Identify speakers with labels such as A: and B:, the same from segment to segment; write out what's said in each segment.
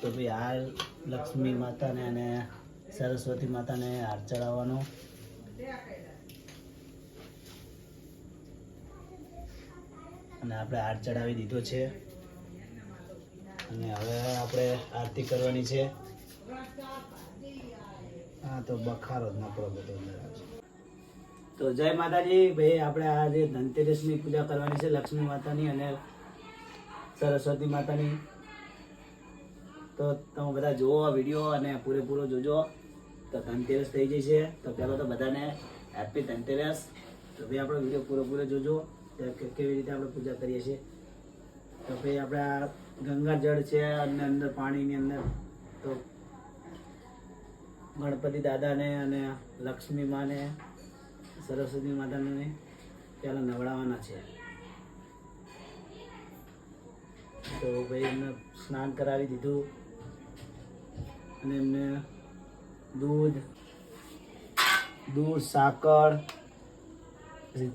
A: તો ભાઈ હાર લક્ષ્મી માતાને અને સરસ્વતી માતાને હાર ચડાવવાનો. અને આપણે હાર ચડાવી દીધો છે. અને હવે આપણે આરતી કરવાની છે. હા તો બખારો જ નકરો બધો તો જય માતાજી, ભાઈ આપણે આ જે ધનતેરસની પૂજા કરવાની છે લક્ષ્મી માતાની અને સરસ્વતી માતાની. તો તમે બધા જુઓ વીડિયો અને પૂરેપૂરો જોજો. તો ધનતેરસ થઈ ગઈ છે. તો પહેલાં તો બધાને હેપી ધનતેરસ. તો ભાઈ આપણો વીડિયો પૂરેપૂરો જોજો. કેવી રીતે આપણે પૂજા કરીએ છીએ. તો ભાઈ આપણા ગંગા જળ છે અને અંદર પાણીની અંદર. તો ગણપતિ દાદાને અને લક્ષ્મી માને, સરસ્વતી માતાને પહેલાં નવડાવવાના છે. તો ભાઈ એમને સ્નાન કરાવી દીધું. અને એમને દૂધ દૂધ, સાકર, પછી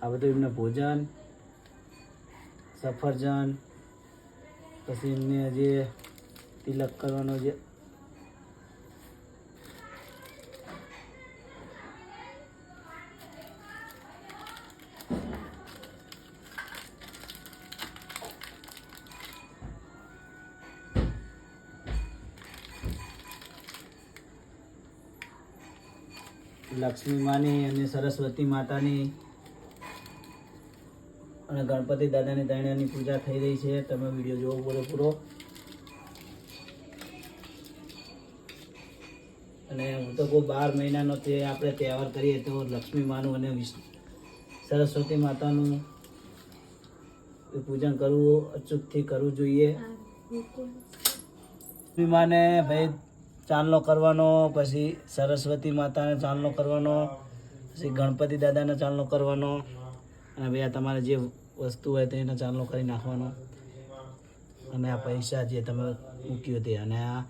A: આ બધું એમને ભોજન, સફરજન, પછી એમને જે તિલક કરવાનો જે લક્ષ્મી માની અને સરસ્વતી માતાની અને ગણપતિ દાદાની દાણાની પૂજા થઈ રહી છે. તમે વીડિયો જોવો પૂરો પૂરો. અને હું તો કોઈ બાર મહિનાનો તે આપણે તહેવાર કરીએ તો લક્ષ્મી માનું અને વિષ્ણુ સરસ્વતી માતાનું પૂજન કરવું અચૂકથી કરવું જોઈએ. લક્ષ્મી માને ભાઈ ચાંદલો કરવાનો, પછી સરસ્વતી માતાને ચાંદલો કરવાનો, પછી ગણપતિ દાદાને ચાંદલો કરવાનો, અને ભાઈ આ તમારે જે વસ્તુ હોય તેને ચાંદલો કરી નાખવાનો. અને આ પૈસા જે તમે મૂક્યું તે, અને આ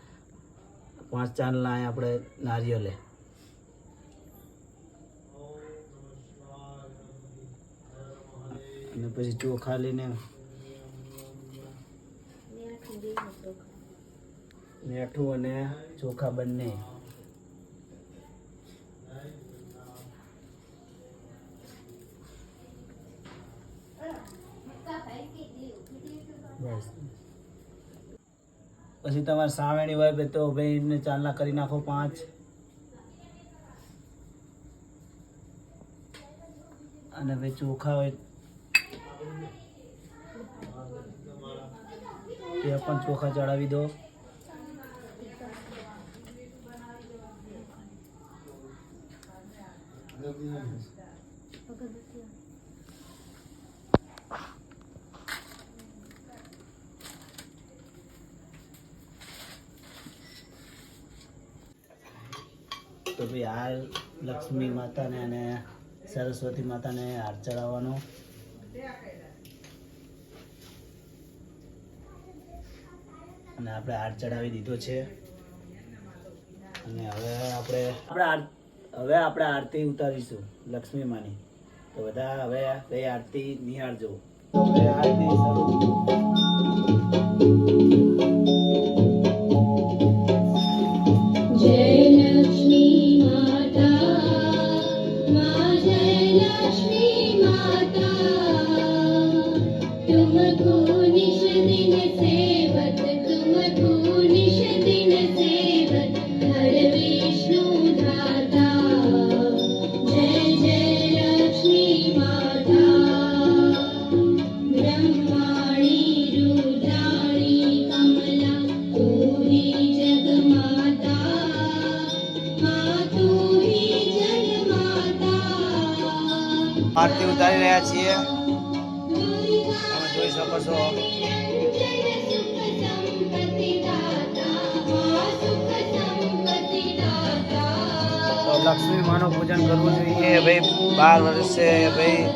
A: પાંચ ચાંદલા આપણે નારિયેલે. અને પછી ચોખા લઈને મેઠું અને ચોખા બંને. બસ. પછી તમારે સાવેણી હોય તો ભાઈ એમને ચાંદલા કરી નાખો પાંચ. અને ભાઈ ચોખા હોય. તે પણ ચોખા ચડાવી દો. તો ભાઈ આ લક્ષ્મી માતાને અને સરસ્વતી માતાને હાર ચડાવવાનો. અને આપણે હાર ચડાવી દીધો છે. અને હવે આપણે આપણે હવે આપણે આરતી ઉતારીશું લક્ષ્મી માની. તો બધા હવે કઈ આરતી નિહાળજો. આરતી આરતી ઉતારી રહ્યા છીએ. તમે જોઈ શકો છો. તો લક્ષ્મી માનું પૂજન કરવું જોઈએ. ભાઈ બાર વર્ષે ભાઈ.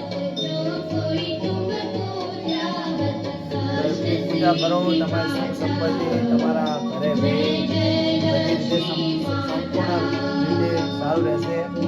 A: દસમી પૂજા કરો, તમારી સુખ સંપત્તિ તમારા ઘરે ભાઈ બધી રીતે સમ- સંપૂર્ણ રીતે સારું રહેશે.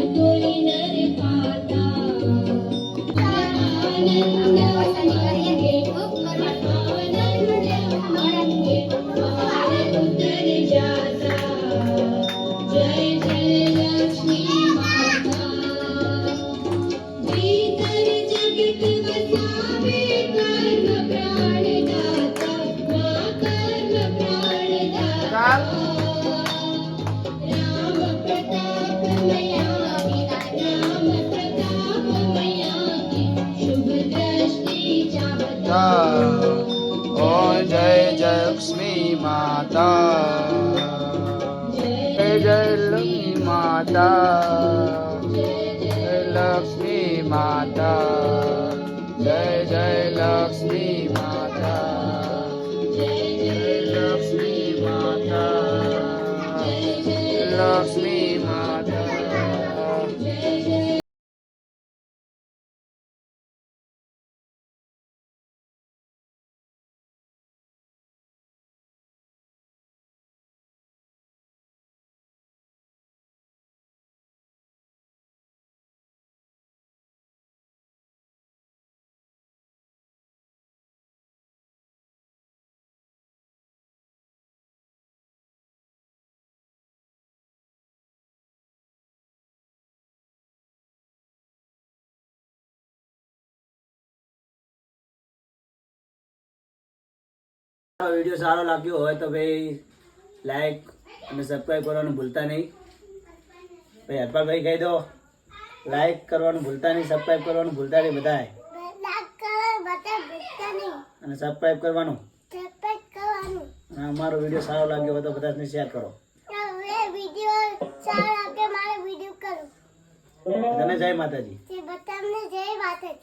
B: ॐ जय जय लक्ष्मी माता जय जय लक्ष्मी माता जय लक्ष्मी माता जय
A: जय लक्ष्मी माता લક્ષ્મી માતા વીડિયો સારો લાગ્યો હોય તો ભાઈ લાઈક અને સબસ્ક્રાઈબ કરવાનું ભૂલતા નહીં. ભાઈ હરપાભાઈ કહી દો લાઈક કરવાનું ભૂલતા નહીં સબસ્ક્રાઈબ કરવાનું ભૂલતા નહીં બધાએ. અને સબસ્ક્રાઈબ કરવાનું. અને અમારો વીડિયો સારો લાગ્યો હોય તો બધાને શેર કરો. બધાને જય માતાજી.
C: જય માતાજી.